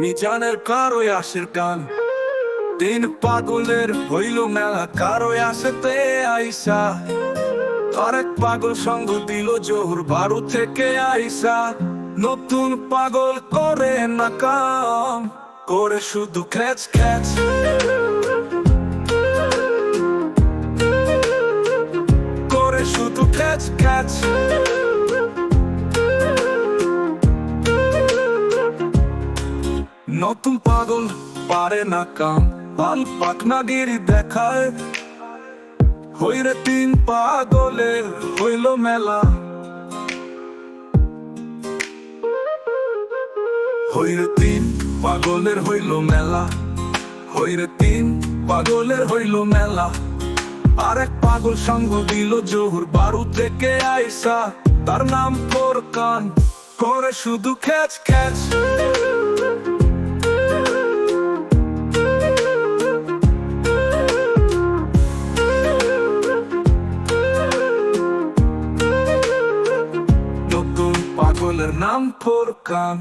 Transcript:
মিজানের কারোই আসের গান তিন পাগলের হইল মেলা, কারোই আসেতে আইসা। আরেক পাগল সঙ্গ দিল জোহর বারু থেকে আইসা। নতুন পাগল করে না কাম করে শুধু খ্যাচ খ্যাচ। করে শুধু খ্যাচ খ্যাচ। নতুন পাগল পারে না কাম। পাল পাকনাগিরি দেখায়। হইরে তিন পাগলের হইল মেলা। হইরে তিন পাগলের হইল মেলা। হইরে তিন পাগলের হইল মেলা। আরেক পাগল সঙ্গ দিল জোহর বারু থেকে আইসা। তার নাম কান করে শুধু খ্যাচ খ্যাচ। নতুন পাগলের নাম ফোরকান